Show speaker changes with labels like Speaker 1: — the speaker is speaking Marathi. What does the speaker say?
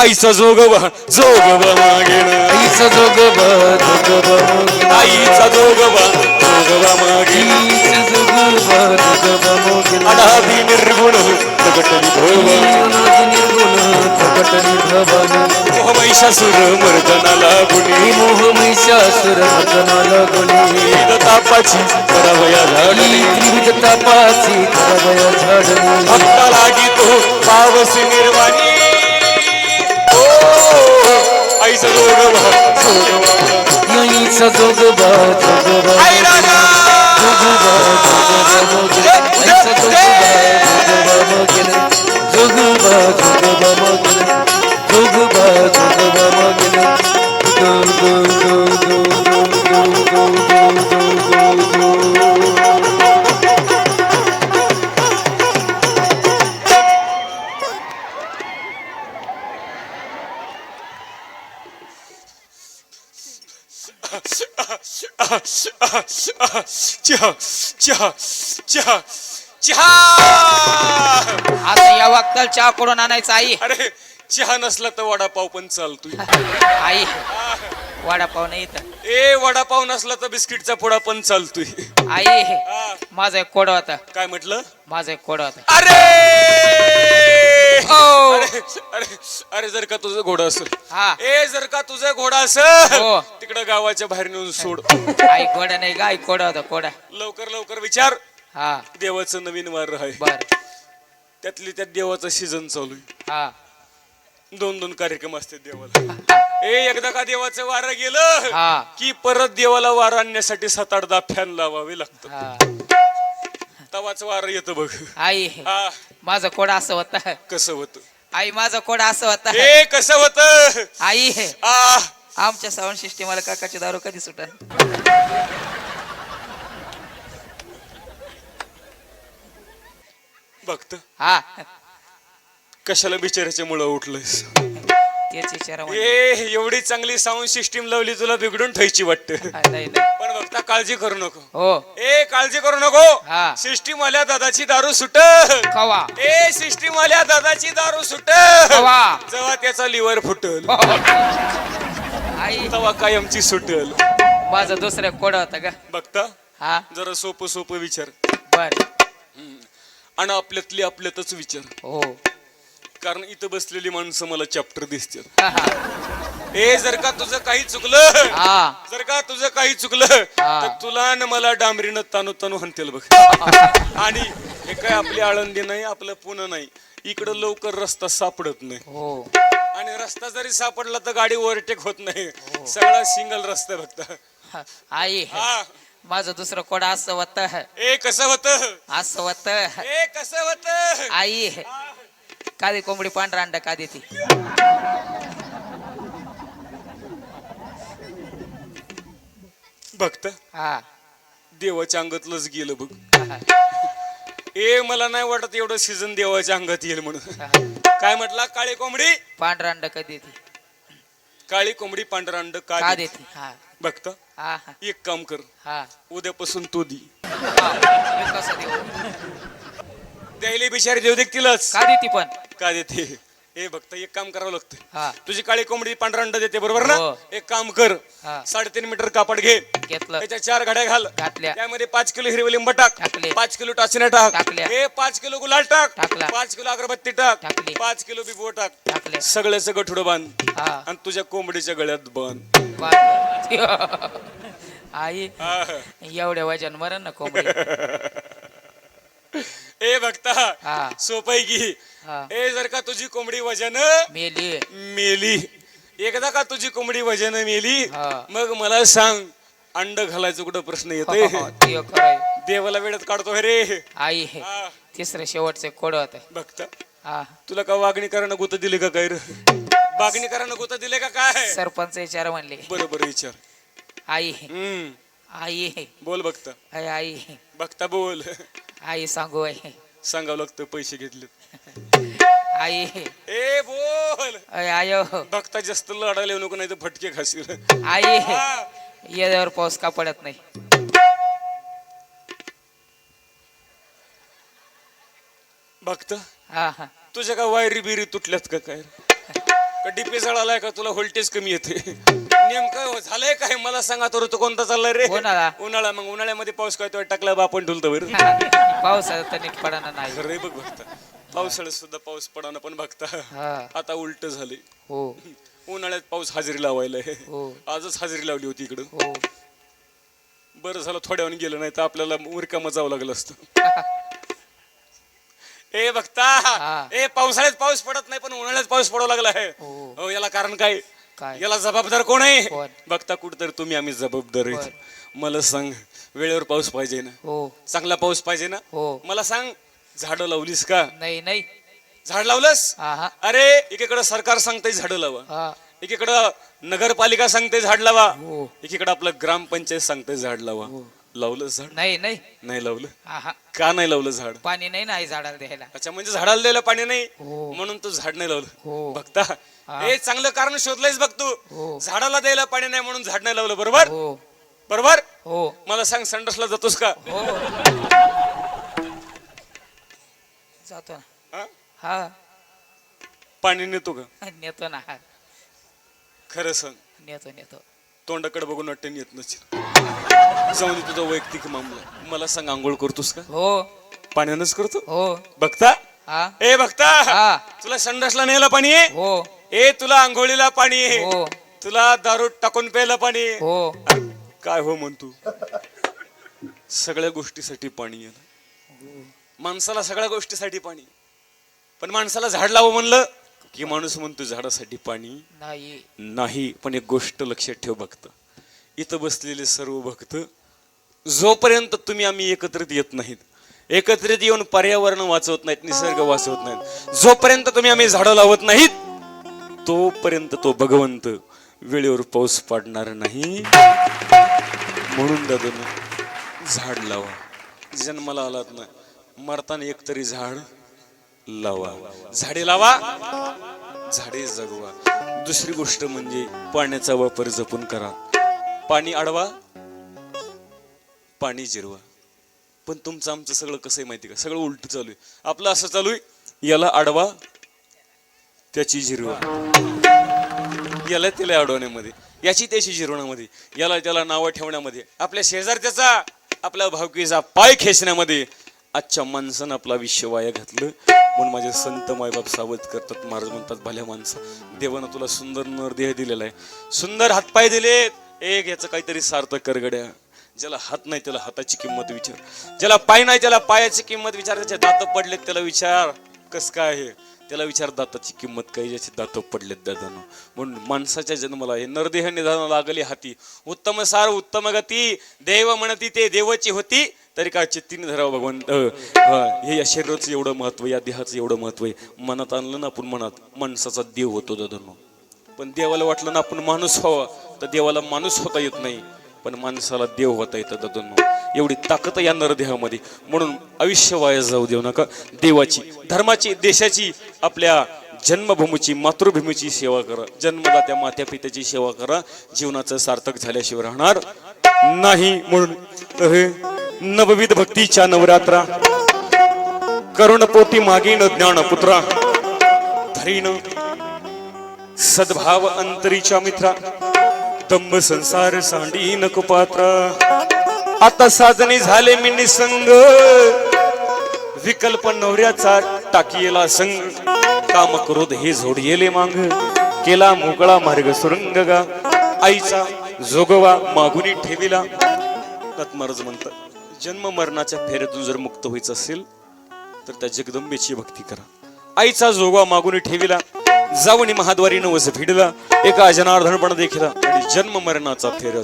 Speaker 1: आईचा जोगब जोगब मागेन
Speaker 2: आईचा जोगब जोगब
Speaker 1: आईचा
Speaker 2: जोगब जोगब मागेन
Speaker 1: अडावी निर्गुण प्रगटली
Speaker 2: भवन. प्रगटली भवन.
Speaker 1: मोह महिषासुर मर्दनाला गुणी
Speaker 2: मोह महिषासुर मर्दनाला गुणी
Speaker 1: तापाची करावया झाडली
Speaker 2: त्रिभुज तापाची करावया झाडली
Speaker 1: भक्ता लागी तो पावस निर्वाणी.
Speaker 2: আইসা যোগবা যোগবা আইসা যোগবা যোগবা আই রাগা যোগবা যোগবা আইসা যোগবা যোগবা যোগবা যোগবা যোগবা
Speaker 1: चहा चहा चहा चहा
Speaker 3: आता या वक्ताला चहा करून आणायचा आई?
Speaker 1: अरे चहा नसला तर वडापाव पण चालतोय.
Speaker 3: आई वडापाव नाही इथं
Speaker 1: ए वडापाव नसला तर बिस्किटचा पुडा पण चालतोय.
Speaker 3: आई
Speaker 1: हा,
Speaker 3: माझा एक कोड होता.
Speaker 1: काय म्हटलं?
Speaker 3: माझा एक कोड होता.
Speaker 1: अरे! अरे अरे जर का तुझं घोडा असेल.
Speaker 3: हा.
Speaker 1: ए जर का तुझं घोडा असेल
Speaker 3: हो.
Speaker 1: तिकडं गावाच्या बाहेर नेऊन सोड.
Speaker 3: आई कोडा नाही गा आई कोडा होता कोडा
Speaker 1: लवकर लवकर विचार.
Speaker 3: हा.
Speaker 1: देवाचं नवीन वार आहे.
Speaker 3: बर.
Speaker 1: त्यातली त्यात देवाचं सीझन चालू आहे.
Speaker 3: हा.
Speaker 1: दोन दोन कार्यक्रम असतात देवाला. ए एकदा का देवाचं वारं गेलं
Speaker 3: हा.
Speaker 1: की परत देवाला वार आणण्यासाठी सात आठ दहा फॅन लावावे लागतात.
Speaker 3: हा.
Speaker 1: तवाच वार येतं बघ.
Speaker 3: आई
Speaker 1: हा.
Speaker 3: माझा कोडा असं होता.
Speaker 1: कसं होत?
Speaker 3: आई माझा कोडा असं होता.
Speaker 1: ए कसं होत?
Speaker 3: आई
Speaker 1: आ.
Speaker 3: आमच्या साऊंड सिस्टीमला काकाची दारू कधी सुटन
Speaker 1: बघत.
Speaker 3: हा.
Speaker 1: कशाला बिचाराच्या मुळे उठलंयस?
Speaker 3: तेच विचारा म्हणजे.
Speaker 1: ए एवढी चांगली साऊंड सिस्टीम लावली तुला बिघडून ठेवायची वाटत.
Speaker 3: हा, नाही नाही.
Speaker 1: बघता काळजी करू नको.
Speaker 3: हो.
Speaker 1: ए काळजी करू नको.
Speaker 3: हा.
Speaker 1: सिस्टीम आल्या दादाची दारू सुट
Speaker 3: कवा?
Speaker 1: ए सिस्टीम आल्या दादाची दारू सुट
Speaker 3: कवा?
Speaker 1: जेव्हा त्याचा लिव्हर फुटल.
Speaker 3: आई.
Speaker 1: तेव्हा कायमची सुटल.
Speaker 3: माझा दुसरा कोडा होता का
Speaker 1: बघता?
Speaker 3: हा.
Speaker 1: जरा सोपं सोपं विचार.
Speaker 3: बर.
Speaker 1: आणि आपल्यातली आपल्यातच विचार.
Speaker 3: हो.
Speaker 1: कारण इथं बसलेली माणसं मला चॅप्टर दिसतील
Speaker 3: हा, हा.
Speaker 1: ए जर का तुझं काही चुकलं
Speaker 3: हा.
Speaker 1: जर का तुझं काही चुकलं
Speaker 3: हा.
Speaker 1: तर तुला न मला डांबरीनं तानू तानू हनतेल बघ. आणि हे काय आपली आळंदी नाही आपलं पुणे नाही. इकडं लवकर रस्ता सापडत नाही.
Speaker 3: हो.
Speaker 1: आणि रस्ता जरी सापडला तर गाडी ओव्हरटेक होत नाही. सगळा सिंगल रस्ता आहे फक्त.
Speaker 3: हा. आई
Speaker 1: हा.
Speaker 3: माझं दुसरं कोडा असं होत.
Speaker 1: ए कसं होत?
Speaker 3: असं होत.
Speaker 1: ए कसं होत?
Speaker 3: आई. कादी कोंबडी पांढरा अंडा का देते
Speaker 1: बघत
Speaker 3: हा.
Speaker 1: देवाच्या अंगातलंच गेलं बघ. ए मला नाही वाटत एवढं सीझन देवाच्या अंगात येईल म्हणून. काय म्हटला? काळी कोंबडी?
Speaker 3: पांढरा अंडा का देते
Speaker 1: काळी कोंबडी पांढरा अंड
Speaker 3: का
Speaker 1: का
Speaker 3: देते हा.
Speaker 1: बघता
Speaker 3: हा हा.
Speaker 1: एक काम कर.
Speaker 3: हा.
Speaker 1: उद्यापासून तो दी.
Speaker 3: हा. मी कसं देऊ.
Speaker 1: द्यायला बिचारी देऊ दे तिलाच.
Speaker 3: का देते पण.
Speaker 1: का देते ए बघता एक काम करावं लागतं
Speaker 3: हा
Speaker 1: तुझी काळी कोंबडी पांढरा अंड देते बरोबर ना
Speaker 3: हो.
Speaker 1: एक काम कर
Speaker 3: हा.
Speaker 1: साडेतीन मीटर कापड घे
Speaker 3: घेतलं
Speaker 1: त्याच्या चार घड्या घाल
Speaker 3: घातल्या.
Speaker 1: त्यामध्ये पाच किलो हिरवे लिंब टाक
Speaker 3: टाकले.
Speaker 1: पाच किलो टाचण्या टाक
Speaker 3: टाकल्या.
Speaker 1: हे पाच किलो गुलाल टाक
Speaker 3: टाकला.
Speaker 1: पाच किलो अगरबत्ती टाक
Speaker 3: टाकली.
Speaker 1: पाच किलो बिबो टाक
Speaker 3: टाकले
Speaker 1: सगळ्याचं गठुडं बांध
Speaker 3: हा
Speaker 1: आणि तुझ्या कोंबडीच्या गळ्यात बांध
Speaker 3: बांध. आई
Speaker 1: हा.
Speaker 3: एवढ्या वजन मरण ना कोंबडी
Speaker 1: ए बघता
Speaker 3: हा.
Speaker 1: सोपय की.
Speaker 3: हा.
Speaker 1: ए जर का तुझी कोंबडी वजन
Speaker 3: मेली.
Speaker 1: मेली. एकदा का तुझी कोंबडी वजन मेली
Speaker 3: हा.
Speaker 1: मग मला सांग अंड घालायचं कुठं प्रश्न येतोय?
Speaker 3: ते खरंय
Speaker 1: देवाला वेळेत काढतो रे.
Speaker 3: आई
Speaker 1: हा.
Speaker 3: तिसरं शेवटचे कोड होत.
Speaker 1: बघता.
Speaker 3: हा.
Speaker 1: तुला का वागणी करायला गुत दिले का काय रे वागणी करायला गुत दिले का काय?
Speaker 3: सरपंच विचार म्हणले.
Speaker 1: बरोबर विचार.
Speaker 3: आई.
Speaker 1: हम्म.
Speaker 3: आई.
Speaker 1: बोल बघता.
Speaker 3: आई आई.
Speaker 1: बघता बोल.
Speaker 3: आई सांगू आई.
Speaker 1: सांगावं लागतं पैसे घेतले
Speaker 3: आई.
Speaker 1: ए बोल.
Speaker 3: अय, आयो.
Speaker 1: बघता जास्त लढायला येऊ नको नाही तर फटके खाशील.
Speaker 3: आई. येद्यावर पाऊस का पडत नाही?
Speaker 1: बघता.
Speaker 3: हा हा.
Speaker 1: तुझ्या का वायरी बिरी तुटल्यात का काय? का डीपी जळालाय का तुला व्होल्टेज कमी येते नेमकं झालंय काय? मला सांगा तर ऋतू कोणता चाललाय रे?
Speaker 3: उन्हाळा.
Speaker 1: उन्हाळा. मग उन्हाळ्यामध्ये पाऊस काय तो टाकला बा आपण ढुलतो बरं?
Speaker 3: पाऊस पडाना नाही.
Speaker 1: खरंय बघ बघता. पावसाळ्यात सुद्धा पाऊस पडाना पण बघता.
Speaker 3: हा.
Speaker 1: आता उलट झाले
Speaker 3: हो.
Speaker 1: उन्हाळ्यात पाऊस हजेरी लावायला
Speaker 3: हो.
Speaker 1: आजच हजेरी लावली होती इकडं.
Speaker 3: हो.
Speaker 1: बरं झालं थोड्या वेळाने गेलं नाही तर आपल्याला मुरकामं जावं लागलं असतं. ए बघता.
Speaker 3: हा.
Speaker 1: ए पावसाळ्यात पाऊस पडत नाही पण उन्हाळ्यात पाऊस पडावा लागला आहे.
Speaker 3: हो.
Speaker 1: हो याला कारण काय?
Speaker 3: काय?
Speaker 1: याला जबाबदार कोण आहे? बघता कुठतरी तुम्ही आम्ही जबाबदार आहेत. मला सांग वेळेवर पाऊस पाहिजे ना?
Speaker 3: हो.
Speaker 1: चांगला पाऊस पाहिजे ना?
Speaker 3: हो.
Speaker 1: मला सांग झाडं लावलीस का?
Speaker 3: नाही नाही.
Speaker 1: झाड लावलंस?
Speaker 3: हा हा.
Speaker 1: अरे एकीकडे सरकार सांगतंय झाडं लावा.
Speaker 3: हा.
Speaker 1: एकीकडं नगरपालिका सांगते झाड लावा.
Speaker 3: हो.
Speaker 1: एकीकडे आपलं ग्रामपंचायत सांगते झाड लावा. लावलं झाड?
Speaker 3: नाही नाही.
Speaker 1: नाही लावलं? का नाही लावलं झाड?
Speaker 3: पाणी नाही नाही झाडाला द्यायला.
Speaker 1: अच्छा म्हणजे झाडाला द्यायला पाणी नाही?
Speaker 3: हो.
Speaker 1: म्हणून तू झाड नाही लावलं.
Speaker 3: हो.
Speaker 1: बघता.
Speaker 3: हा.
Speaker 1: हे चांगलं कारण शोधलंयस बघ तू.
Speaker 3: हो.
Speaker 1: झाडाला द्यायला पाणी नाही म्हणून झाड नाही लावलं बरोबर?
Speaker 3: हो.
Speaker 1: बरोबर?
Speaker 3: हो.
Speaker 1: मला सांग संडसला जातोस का?
Speaker 3: हो. जातो ना.
Speaker 1: हा?
Speaker 3: हा.
Speaker 1: पाणी नेतो का?
Speaker 3: नेतो ना. हा
Speaker 1: खरं सांग.
Speaker 3: नेतो नेतो.
Speaker 1: तोंडाकडे बघून वाटतं येत नसेल. जाऊन दे तुझा वैयक्तिक मामला. मला सांग आंघोळ करतोस का?
Speaker 3: हो.
Speaker 1: पाण्यानंच करतो?
Speaker 3: हो.
Speaker 1: बघता?
Speaker 3: हा.
Speaker 1: ए बघता.
Speaker 3: हा.
Speaker 1: तुला संडासला न्यायला पाणी? आहे
Speaker 3: हो.
Speaker 1: ए तुला आंघोळीला पाणी? आहे
Speaker 3: हो.
Speaker 1: तुला दारू टाकून प्यायला पाणी? आहे
Speaker 3: हो.
Speaker 1: काय हो म्हणतो? सगळ्या गोष्टीसाठी पाणी आहे ना. माणसाला सगळ्या गोष्टीसाठी पाणी. पण माणसाला झाड लावं म्हणलं की माणूस म्हणतो झाडासाठी पाणी
Speaker 3: नाही.
Speaker 1: नाही. पण एक गोष्ट लक्षात ठेव भक्त इथं बसलेले सर्व भक्त जोपर्यंत तुम्ही आम्ही एकत्रित येत नाहीत एकत्रित येऊन पर्यावरण वाचवत नाहीत निसर्ग वाचवत नाहीत जोपर्यंत तुम्ही आम्ही झाडं लावत नाहीत तोपर्यंत तो भगवंत वेळेवर पाऊस पाडणार नाही. म्हणून दादून झाड लावा. जन्माला आलात ना मरताना एक तरी झाड लावा. झाडे लावा झाडे जगवा. दुसरी गोष्ट म्हणजे पाण्याचा वापर जपून करा. पाणी अडवा पाणी जिरवा. पण तुमचं आमचं सगळं कसं आहे माहिती का? सगळं उलट चालू आहे. आपलं असं चालू आहे याला अडवा त्याची जिरवा. याला त्याला अडवण्यामध्ये याची त्याची जिरवण्यामध्ये याला त्याला नावं ठेवण्यामध्ये आपल्या शेजारच्याचा आपल्या भावकीचा पाय खेचण्यामध्ये आजच्या माणसानं आपला विश्व वाया घातलं. म्हणून माझे संत मायबाप सावध करतात महाराज म्हणतात भल्या माणसं देवानं तुला सुंदर नरदेह दिलेला आहे. सुंदर हातपाय दिलेत एक याचं काहीतरी सार्थक करगड्या. ज्याला हात नाही त्याला हाताची किंमत विचार. ज्याला पाय नाही त्याला पायाची किंमत विचार. त्याचे दात पडलेत त्याला विचार. कस काय आहे त्याला विचार दाताची किंमत काय? ज्याचे दात पडलेत दादानं. म्हणून माणसाच्या जन्माला हे नरदेह निधान लागली हाती. उत्तम सार उत्तम गती. देव म्हणती ते देवाची होती. तरी काय चित्तीने धरावं भगवंत हा, हे या शरीराचं एवढं महत्त्व या देहाचं एवढं महत्त्व आहे. मनात आणलं ना आपण मनात माणसाचा देव होतो दादानो. पण देवाला वाटलं ना आपण माणूस व्हावा. तर देवाला माणूस होता येत नाही पण माणसाला देव होता येतं दादांनो. एवढी ताकद या नरदेहामध्ये. म्हणून आयुष्य वाया जाऊ देऊ नका. देवाची धर्माची देशाची आपल्या जन्मभूमीची मातृभूमीची सेवा करा. जन्मदात्या मात्या पित्याची सेवा करा. जीवनाचं सार्थक झाल्याशिवाय राहणार नाही म्हणून. हे नवविध भक्तीच्या नवरात्रा. करुणपोटी मागीन ज्ञानपुत्रा. धरीन सद्भाव अंतरीच्या मित्रा. दंब संसार सांडी नको पात्र. आता साजणी झाले मी निसंग. विकल्प नवऱ्याचा टाकियेला संग. काम क्रोध हे झोडियेले मांग. केला मोकळा मार्ग सुरंग गा. आईचा जोगवा मागुनी ठेविला. महाराज म्हणतात जन्म मरणाच्या फेऱ्यातून जर मुक्त व्हायचं असेल तर त्या जगदंबेची भक्ती करा. आईचा जोगवा मागुनी ठेविला. जावणी महाद्वारीनं वस भिडला एका जनार्दनपण देखील आणि जन्म मरणाचा फेर